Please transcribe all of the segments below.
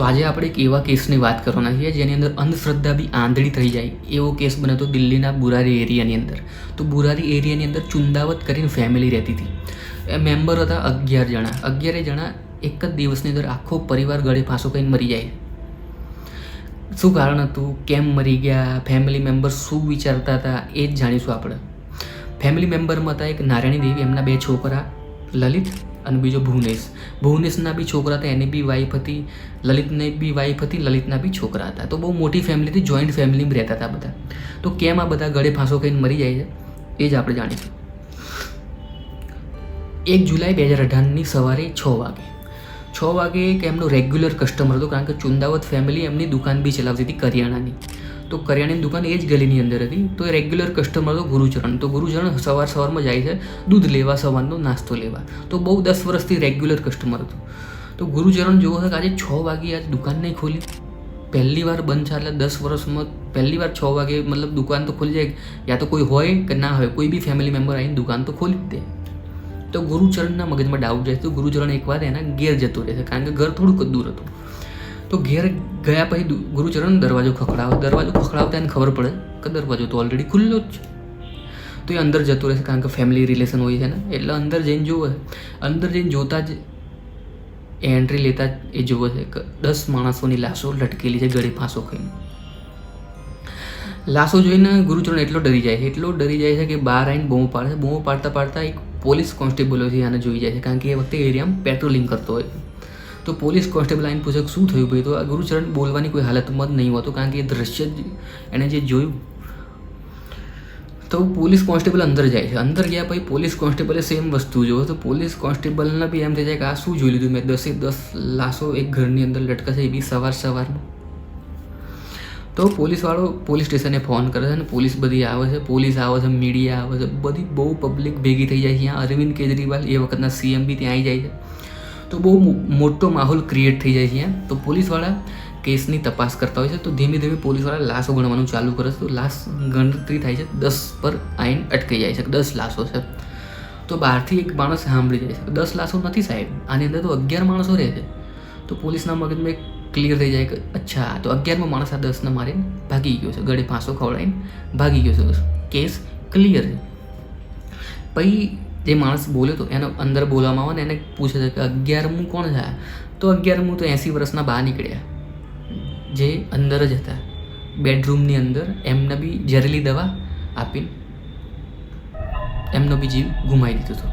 તો આજે આપણે એક એવા કેસની વાત કરવાના છીએ જેની અંદર અંધશ્રદ્ધા બી આંધળી થઈ જાય. એવો કેસ બન્યો હતો દિલ્હીના બુરારી એરિયાની અંદર. તો બુરારી એરિયાની અંદર ચુંદાવત કરીને ફેમિલી રહેતી હતી. એ મેમ્બર હતા અગિયાર જણા. અગિયારે જણા એક જ દિવસની અંદર આખો પરિવાર ગળે ફાંસો કહીને મરી જાય. શું કારણ હતું? કેમ મરી ગયા? ફેમિલી મેમ્બર શું વિચારતા હતા? એ જ જાણીશું આપણે. ફેમિલી મેમ્બરમાં હતા એક નારાયણી દેવી, એમના બે છોકરા, લલિત અને બીજો ભુવનેશ. ભુવનેશના બી છોકરા હતા, એની બી વાઈફ હતી, લલિતને બી વાઈફ હતી, લલિતના બી છોકરા હતા. તો બહુ મોટી ફેમિલીથી જોઈન્ટ ફેમિલીમાં રહેતા હતા બધા. તો કેમ આ બધા ગળે ફાંસો ખાઈને મરી જાય છે? એ જ આપણે જાણીશું. એક જુલાઈ બે હજાર અઢારની સવારે છ વાગે. છ વાગે એક એમનો રેગ્યુલર કસ્ટમર હતો, કારણ કે ચુંદાવત ફેમિલી એમની દુકાન બી ચલાવતી હતી, કરિયાણાની. તો કરિયાણાની દુકાન એ જ ગલીની અંદર હતી. તો એ રેગ્યુલર કસ્ટમર હતો ગુરુચરણ. તો ગુરુચરણ સવાર સવારમાં જાય છે, દૂધ લેવા, સવારનો નાસ્તો લેવા. તો બહુ દસ વર્ષથી રેગ્યુલર કસ્ટમર હતો. તો ગુરુચરણ જોવો છે કે આજે છ વાગે આજે દુકાન નહીં ખોલી. પહેલી વાર બંધ છે, એટલે દસ વર્ષમાં પહેલી વાર છ વાગે મતલબ દુકાન તો ખોલી જાય. યા તો કોઈ હોય કે ના હોય, કોઈ બી ફેમિલી મેમ્બર આવીને દુકાન તો ખોલી જ દે. તો ગુરુચરણના મગજમાં ડાઉટ જાય. તો ગુરુચરણ એકવાર એના ઘેર જતો રહે છે, કારણ કે ઘર થોડુંક દૂર હતું. તો ઘેર ગયા પછી ગુરુચરણ દરવાજો ખખડાવે, દરવાજો ખખડાવતા એને ખબર પડે કે દરવાજો તો ઓલરેડી ખુલ્લો જ છે. તો એ અંદર જતો રહેશે કારણ કે ફેમિલી રિલેશન હોય છે ને, એટલે અંદર જઈને જુએ અંદર જઈને જોતા જ એન્ટ્રી લેતા જ એ જુએ છે કે દસ માણસોની લાશો લટકેલી છે ગળે ફાંસો ખાઈને. લાશો જોઈને ગુરુચરણ એટલો ડરી જાય છે, એટલો ડરી જાય છે કે બહાર આવીને બૂમો પાડે છે. બૂમો પાડતા પાડતા એક પોલીસ કોન્સ્ટેબલ છે આને જોઈ જાય છે કારણ કે એ વખતે એરિયામાં પેટ્રોલિંગ કરતો હોય. તો પોલીસ કોન્સ્ટેબલ આઈને પૂછે શું થયું ભાઈ? તો આ ગુરુચરણ બોલવાની કોઈ હાલતમાં જ નહીં હોતું, કારણ કે એ દ્રશ્ય જ એણે જે જોયું, તો પોલીસ કોન્સ્ટેબલ અંદર જાય છે. અંદર ગયા પછી પોલીસ કોન્સ્ટેબલે સેમ વસ્તુ જોવે તો પોલીસ કોન્સ્ટેબલને બી એમ થઈ જાય કે આ શું જોઈ લીધું? મેં દસે દસ લાશો એક ઘરની અંદર લટકાશે એ બી સવાર સવારમાં. તો પોલીસવાળો પોલીસ સ્ટેશને ફોન કરે છે અને પોલીસ બધી આવે છે. પોલીસ આવે છે, મીડિયા આવે છે, બધી બહુ પબ્લિક ભેગી થઈ જાય છે. અહીંયા અરવિંદ કેજરીવાલ એ વખતના સીએમ બી ત્યાં આવી જાય છે. તો બહુ મોટો માહોલ ક્રિએટ થઈ જાય છે અહીંયા. તો પોલીસવાળા કેસની તપાસ કરતા હોય છે. તો ધીમે ધીમે પોલીસવાળા લાશો ગણવાનું ચાલુ કરે છે. તો લાશ ગણતરી થાય છે. દસ પર આઈન અટકી જાય છે. દસ લાશો છે. તો બહારથી એક માણસ સાંભળી જાય છે. દસ લાશો નથી સાહેબ. આની અંદર તો અગિયાર માણસો રહે છે. તો પોલીસના મગજમાં એક ક્લિયર થઈ જાય કે, અચ્છા, તો અગિયારમો માણસ આ દસને મારીને ભાગી ગયો છે. ગળે ફાંસો ખવડાવીને ભાગી ગયો છે. કેસ ક્લિયર છે. પછી જે માણસ બોલ્યો તો એનો અંદર બોલવામાં આવે ને એને પૂછે છે કે અગિયારમું કોણ થયા તો અગિયારમું તો એંસી વર્ષના બહાર નીકળ્યા. જે અંદર જ હતા. બેડરૂમની અંદર એમને બી ઝેરેલી દવા આપીને એમનો બી જીવ ગુમાવી દીધો હતો.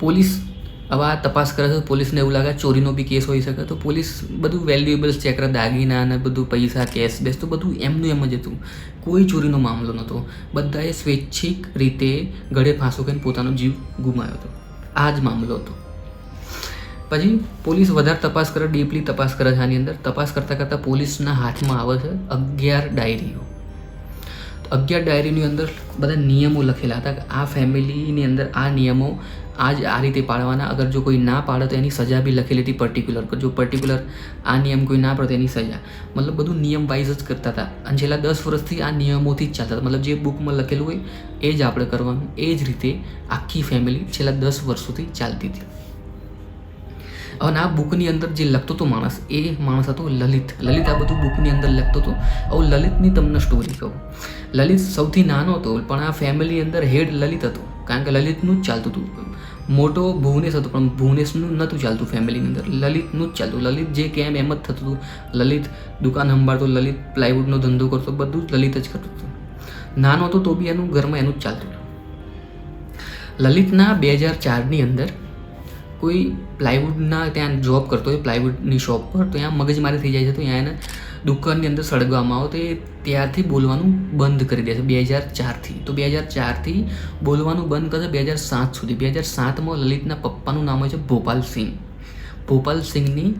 પોલીસ હવે આ તપાસ કરે છે પોલીસને એવું લાગે ચોરીનો બી કેસ હોઈ શકે. તો પોલીસ બધું વેલ્યુએબલ્સ ચેક કરે, દાગીના અને બધું, પૈસા કેશ બેસ તો બધું એમનું એમ જ હતું. કોઈ ચોરીનો મામલો નહોતો. બધાએ સ્વૈચ્છિક રીતે ગળે ફાંસો કરીને પોતાનો જીવ ગુમાવ્યો હતો. આ જ મામલો હતો. પછી પોલીસ વધારે તપાસ કરે ડીપલી તપાસ કરે છે આની અંદર. તપાસ કરતાં કરતાં પોલીસના હાથમાં આવે છે અગિયાર ડાયરીઓ. અગિયાર ડાયરીની અંદર બધા નિયમો લખેલા હતા કે આ ફેમિલીની અંદર આ નિયમો આ જ આ રીતે પાળવાના અગર જો કોઈ ના પાડે તો એની સજા બી લખેલી હતી પર્ટિક્યુલર જો પર્ટિક્યુલર આ નિયમ કોઈ ના પાડે તો એની સજા. મતલબ બધું નિયમ વાઇઝ જ કરતા હતા. અને છેલ્લા દસ વર્ષથી આ નિયમોથી જ ચાલતા હતા. મતલબ જે બુકમાં લખેલું હોય એ જ આપણે કરવાનું. એ જ રીતે આખી ફેમિલી છેલ્લા દસ વર્ષોથી ચાલતી હતી. અને આ બુકની અંદર જે લખતો હતો માણસ, એ માણસ હતો લલિત. લલિત આ બધું બુકની અંદર લખતો હતો. હવે લલિતની તમને સ્ટોરી કહું. લલિત સૌથી નાનો હતો, પણ આ ફેમિલી અંદર હેડ લલિત હતો. કારણ કે લલિતનું જ ચાલતું હતું. મોટો ભુવનેશ હતો, પણ ભુવનેશનું નહોતું ચાલતું ફેમિલીની અંદર. લલિતનું જ ચાલતું. લલિત જે કેમ એમ જ થતું હતું. લલિત દુકાન સંભાળતો, લલિત પ્લાયવુડનો ધંધો કરતો, બધું જ લલિત જ કરતું હતું. નાનો હતો તો બી એનું ઘરમાં એનું જ ચાલતું હતું. લલિતના બે હજાર ચારની અંદર કોઈ પ્લાયવુડના ત્યાં જોબ કરતો હોય પ્લાયવુડની શોપ પર, તો ત્યાં મગજમારી થઈ જાય છે, તો ત્યાં એને દુકાનની અંદર સળગવામાં આવે તો એ ત્યારથી બોલવાનું બંધ કરી દે છે, બે હજાર ચારથી. તો બે હજાર ચારથી બોલવાનું બંધ કરે બે હજાર સાત સુધી. બે હજાર સાતમાં લલિતના પપ્પાનું નામ હોય છે ભોપાલ ભોપાલસિંહની ભોપાલ સિંહની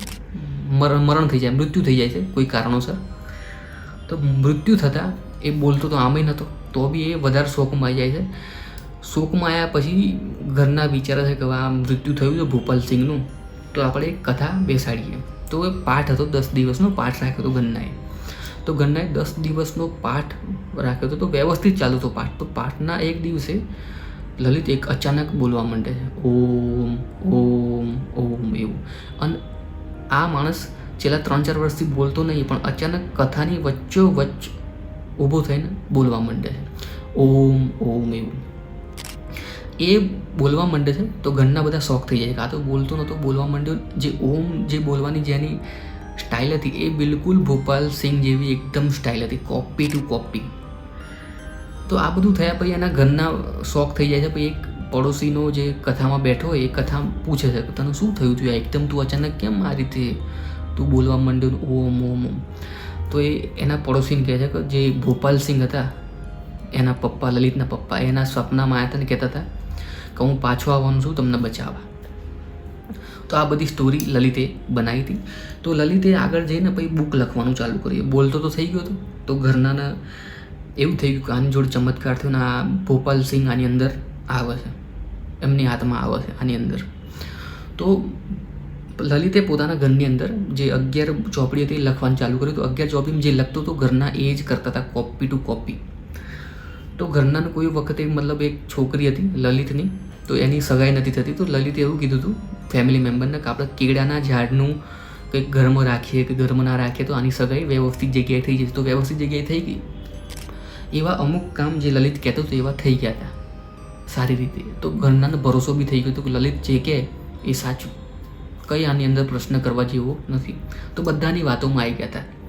મરણ મરણ થઈ જાય, મૃત્યુ થઈ જાય છે, કોઈ કારણોસર. તો મૃત્યુ થતાં એ બોલતો તો આમે નહોતો તો બી એ વધારે શોકમાં આવી જાય છે. શોકમાં આવ્યા પછી ઘરના વિચારે છે કે આ મૃત્યુ થયું છે ભોપાલ સિંહનું. તો આપણે કથા બેસાડીએ. તો એ પાઠ હતો દસ દિવસનો, પાઠ રાખ્યો હતો ગન્નાએ તો ગન્નાએ દસ દિવસનો પાઠ રાખ્યો હતો, તો વ્યવસ્થિત ચાલુ હતો પાઠ. તો પાઠના એક દિવસે લલિત એક અચાનક બોલવા માંડે છે, ઓમ ઓમ ઓમ, એવું. અને આ માણસ છેલ્લા ત્રણ ચાર વર્ષથી બોલતો નહીં, પણ અચાનક કથાની વચ્ચો વચ્ચ ઊભો થઈને બોલવા માંડે છે, ઓમ ઓમ, એવું. એ બોલવા માંડે છે, તો ઘરના બધા શોખ થઈ જાય. કાં તો બોલતો નહોતો, બોલવા માંડ્યો. જે ઓમ જે બોલવાની જેની સ્ટાઇલ હતી, એ બિલકુલ ભોપાલ સિંહ જેવી એકદમ સ્ટાઇલ હતી. કોપી ટુ કોપી તો આ બધું થયા પછી એના ઘરના શોખ થઈ જાય છે. પછી એક પડોશીનો જે કથામાં બેઠો હોય, એ કથા પૂછે છે કે તને શું થયું હતું એકદમ તું અચાનક કેમ આ રીતે તું બોલવા માંડ્યો? ઓમ ઓમ ઓમ. તો એ એના પડોશીને કહે છે કે જે ભોપાલ સિંહ હતા, એના પપ્પા, લલિતના પપ્પા, એના સપનામાં આવ્યા હતા ને કહેતા હતા કે હું પાછો આવવાનું છું, તમને બચાવવા. તો આ બધી સ્ટોરી લલિતે બનાવી હતી. તો લલિતે આગળ જઈને પછી બુક લખવાનું ચાલુ કર્યું. બોલતો તો થઈ ગયો હતો. તો ઘરનાને એવું થઈ ગયું કે આની જોડે ચમત્કાર થયો ને આ ભોપાલ સિંહ આની અંદર આવે છે. એમની હાથમાં આવે છે આની અંદર. તો લલિતે પોતાના ઘરની અંદર જે અગિયાર ચોપડી હતી લખવાનું ચાલુ કર્યું. તો અગિયાર ચોપડીમાં જે લખતો હતો, ઘરના એ જ કરતા હતા કોપી ટુ કોપી તો ઘરના કોઈ વખતે મતલબ એક છોકરી હતી, લલિતની, તો એની સગાઈ નથી થતી. તો લલિતે એવું કીધું હતું ફેમિલી મેમ્બરને કે આપણે કેળાના ઝાડનું કંઈક ઘરમાં રાખીએ કે ઘરમાં ના રાખીએ, તો આની સગાઈ વ્યવસ્થિત જગ્યાએ થઈ જશે. તો વ્યવસ્થિત જગ્યાએ થઈ ગઈ. એવા અમુક કામ જે લલિત કહેતો હતો, એવા થઈ ગયા હતા. સારી રીતે. તો ઘરનાનો ભરોસો બી થઈ ગયો હતો કે લલિત જે કહે એ સાચું. કંઈ આની અંદર પ્રશ્ન કરવા જેવો નથી. તો બધાની વાતોમાં આવી ગયા હતા.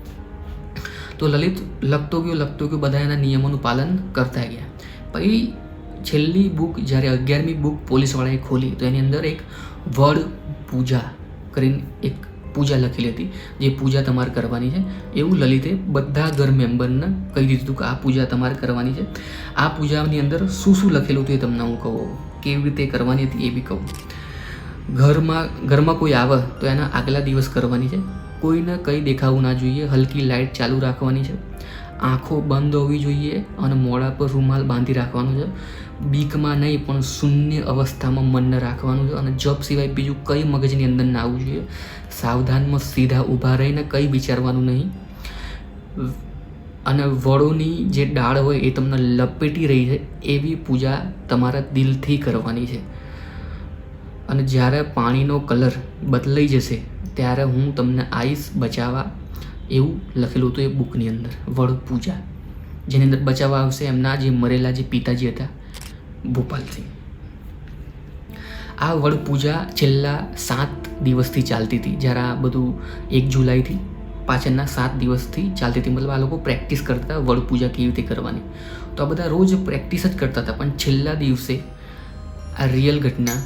તો લલિત લખતો ગયો લખતો ગયો બધા એના નિયમોનું પાલન કરતા ગયા. પછી છેલ્લી બુક જ્યારે અગિયારમી બુક પોલીસવાળાએ ખોલી, તો એની અંદર એક વડ પૂજા કરીને એક પૂજા લખેલી હતી, જે પૂજા તમારે કરવાની છે. એવું લલિતે બધા ઘર મેમ્બરને કહી દીધું કે આ પૂજા તમારે કરવાની છે. આ પૂજાની અંદર શું શું લખેલું હતું એ તમને હું કહું. કેવી રીતે કરવાની હતી એ બી કહું. ઘરમાં ઘરમાં કોઈ આવે તો એના આગલા દિવસ કરવાની છે. કોઈને કંઈ દેખાવું ના જોઈએ, હલકી લાઇટ ચાલુ રાખવાની છે. આંખો બંધ હોવી જોઈએ અને મોડા પર રૂમાલ બાંધી રાખવાનો છે. બીકમાં નહીં, પણ શૂન્ય અવસ્થામાં મનને રાખવાનું છે અને જપ સિવાય બીજું કંઈ મગજની અંદર ના આવવું જોઈએ. સાવધાનમાં સીધા ઊભા રહીને કંઈ વિચારવાનું નહીં. અને વડોની જે ડાળ હોય એ તમને લપેટી રહી છે, એવી પૂજા તમારા દિલથી કરવાની છે. અને જ્યારે પાણીનો કલર બદલાઈ જશે, ત્યારે હું તમને આઈસ બચાવવા એવું લખેલું હતું એ બુકની અંદર, વડ પૂજા. જેની અંદર બચાવવા આવશે એમના જે મરેલા જે પિતાજી હતા, ભોપાલસિંહ. આ વડ પૂજા છેલ્લા સાત દિવસથી ચાલતી હતી. જ્યારે આ બધું એક જુલાઈથી પાછળના સાત દિવસથી ચાલતી હતી, મતલબ આ લોકો પ્રેક્ટિસ કરતા વડ પૂજા કેવી રીતે કરવાની. તો આ બધા રોજ પ્રેક્ટિસ જ કરતા હતા, પણ છેલ્લા દિવસે આ રિયલ ઘટના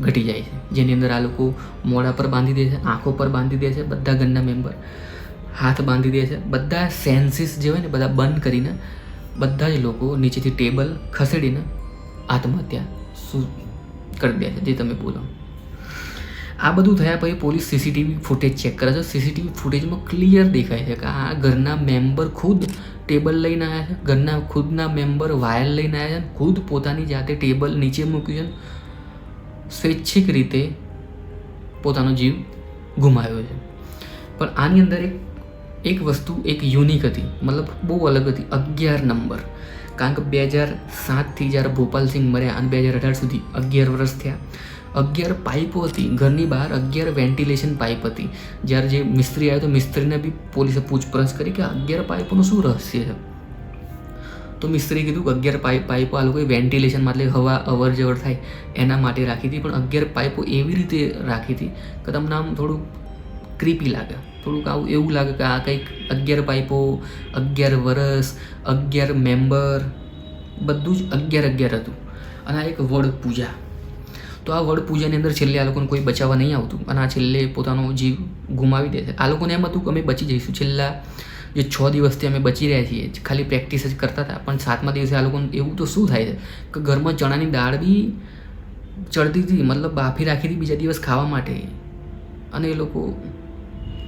ઘટી જાય છે. જેની અંદર આ લોકો મોઢા પર બાંધી દે છે, આંખો પર બાંધી દે છે, બધા ગનના મેમ્બર હાથ બાંધી દે છે. બધા સેન્સીસ જે હોય ને, બધા બંધ કરીને બધા જ લોકો નીચેથી ટેબલ ખસેડીને આત્મહત્યા શું કરી દે છે, જે તમે બોલો. આ બધું થયા પછી પોલીસ સીસીટીવી ફૂટેજ ચેક કરે છે. સીસીટીવી ફૂટેજમાં ક્લિયર દેખાય છે કે આ ઘરના મેમ્બર ખુદ ટેબલ લઈને આવ્યા છે. ઘરના ખુદના મેમ્બર વાયર લઈને આવ્યા છે. ખુદ પોતાની જાતે ટેબલ નીચે મૂક્યું છે. સ્વૈચ્છિક રીતે પોતાનો જીવ ગુમાવ્યો છે. પણ આની અંદર એક એક વસ્તુ એક યુનિક હતી. મતલબ બહુ અલગ હતી. અગિયાર નંબર. કારણ કે બે હજાર સાતથી જ્યારે ભોપાલસિંહ મર્યા અને બે હજાર અઢાર સુધી અગિયાર વર્ષ થયા. અગિયાર પાઇપો હતી ઘરની બહાર, અગિયાર વેન્ટિલેશન પાઇપ હતી. જ્યારે જે મિસ્ત્રી આવ્યો તો મિસ્ત્રીને બી પોલીસે પૂછપરછ કરી કે અગિયાર પાઇપોનું શું રહસ્ય છે? તો મિસ્ત્રી કીધું કે અગિયાર પાઇપ, પાઇપો આ લોકોએ વેન્ટિલેશન એટલે હવા અવર જવર થાય એના માટે રાખી હતી. પણ અગિયાર પાઇપો એવી રીતે રાખી હતી કે તમને આમ થોડું ક્રીપી લાગે. થોડુંક આવું એવું લાગે કે આ કંઈક અગિયાર પાઇપો, અગિયાર વરસ, અગિયાર મેમ્બર બધું જ અગિયાર અગિયાર હતું. અને આ એક વડ પૂજા. તો આ વડ પૂજાની અંદર છેલ્લે આ લોકોને કોઈ બચાવવા નહીં આવતું. અને આ છેલ્લે પોતાનો જીવ ગુમાવી દે છે. આ લોકોને એમ હતું કે અમે બચી જઈશું. છેલ્લા જે છ દિવસથી અમે બચી રહ્યા છીએ ખાલી પ્રેક્ટિસ જ કરતા હતા. પણ સાતમા દિવસે આ લોકોને એવું તો શું થાય છે? કે ઘરમાં ચણાની દાળ બી ચડતી હતી, મતલબ બાફી રાખી હતી બીજા દિવસ ખાવા માટે. અને એ લોકો,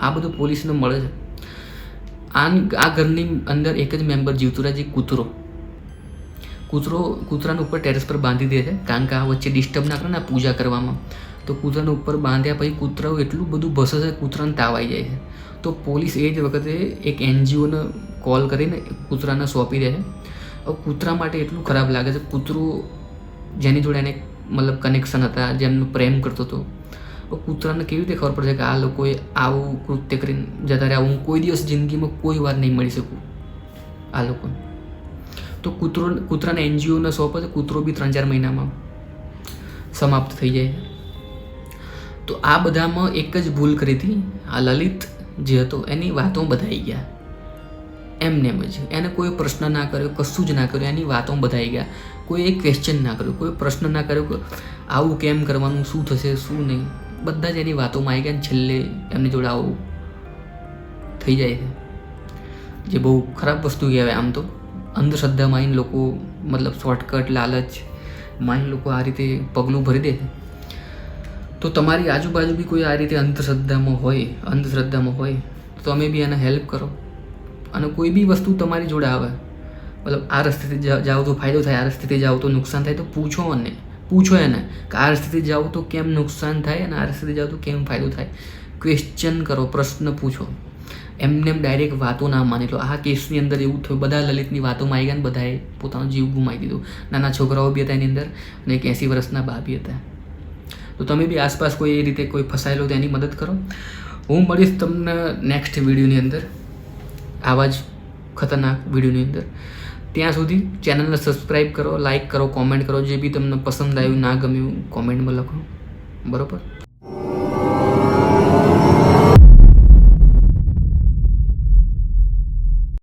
આ બધું પોલીસને મળે છે. આ આ ઘરની અંદર એક જ મેમ્બર જીવતું રહે છે, કૂતરો. કૂતરો, કૂતરાને ઉપર ટેરેસ પર બાંધી દે છે, કારણ કે આ વચ્ચે ડિસ્ટર્બ ના કરે ને પૂજા કરવામાં. તો કૂતરાને ઉપર બાંધ્યા પછી કૂતરાઓ એટલું બધું ભસે છે, કૂતરાને તાવ આવી જાય છે. તો પોલીસ એ જ વખતે એક એનજીઓને કોલ કરીને કૂતરાને સોંપી દે છે. કૂતરા માટે એટલું ખરાબ લાગે છે, કૂતરું જેની જોડે એને મતલબ કનેક્શન હતા જેમનું પ્રેમ કરતો હતો કૂતરાને કેવી રીતે ખબર પડશે કે આ લોકોએ આવું કૃત્ય કરીને જતા રહ્યા? હું કોઈ દિવસ જિંદગીમાં કોઈ વાર નહીં મળી શકું આ લોકોને. તો કૂતરો, કૂતરાને એનજીઓને સોંપે તો કૂતરો બી ત્રણ ચાર મહિનામાં સમાપ્ત થઈ જાય. તો આ બધામાં એક જ ભૂલ કરી હતી આ લલિત. જે હતો, એની વાતો બધાઈ ગયા. એમને એમ જ એને કોઈ પ્રશ્ન ના કર્યો, કશું જ ના કર્યું, એની વાતો બધાઈ ગયા. કોઈ એક ક્વેશ્ચન ના કર્યું, કોઈ પ્રશ્ન ના કર્યો કે આવું કેમ કરવાનું, શું થશે, શું નહીં. બધા જ એની વાતોમાં આવી ગયા છેલ્લે એમની જોડે આવું થઈ જાય છે. જે બહુ ખરાબ વસ્તુ કહેવાય આમ તો. અંધશ્રદ્ધામાં આવીને લોકો, મતલબ શોર્ટકટ લાલચ માઇન લોકો આ રીતે પગલું ભરી દે છે. તો તમારી આજુબાજુ બી કોઈ આ રીતે અંધશ્રદ્ધામાં હોય અંધશ્રદ્ધામાં હોય, તો તમે બી એને હેલ્પ કરો. અને કોઈ બી વસ્તુ તમારી જોડે આવે, મતલબ આ રસ્તેથી જાઓ તો ફાયદો થાય, આ રસ્તેથી જાઓ તો નુકસાન થાય, તો પૂછો અને, પૂછો એને કે આ રસ્તેથી જાઓ તો કેમ નુકસાન થાય અને આ રસ્તેથી જાઓ તો કેમ ફાયદો થાય. ક્વેશ્ચન કરો, પ્રશ્ન પૂછો. એમને એમ ડાયરેક્ટ વાતો ના માની. લો આ કેસની અંદર એવું થયું, બધા લલિતની વાતોમાં આવી ગયા ને બધાએ પોતાનો જીવ ગુમાવી દીધો. નાના છોકરાઓ બી હતા એની અંદર અને એક એંસી વર્ષના બા બી હતા. તો તમે બી આસપાસ કોઈ એ રીતે કોઈ ફસાયેલો તેની મદદ કરો. હું મળીશ તમને નેક્સ્ટ વિડીયોની અંદર. આવા જ ખતરનાક વિડીયોની અંદર. ત્યાં સુધી ચેનલને સબસ્ક્રાઈબ કરો લાઈક કરો કોમેન્ટ કરો. જે બી તમને પસંદ આવ્યું, ના ગમ્યું કોમેન્ટમાં લખો. બરાબર?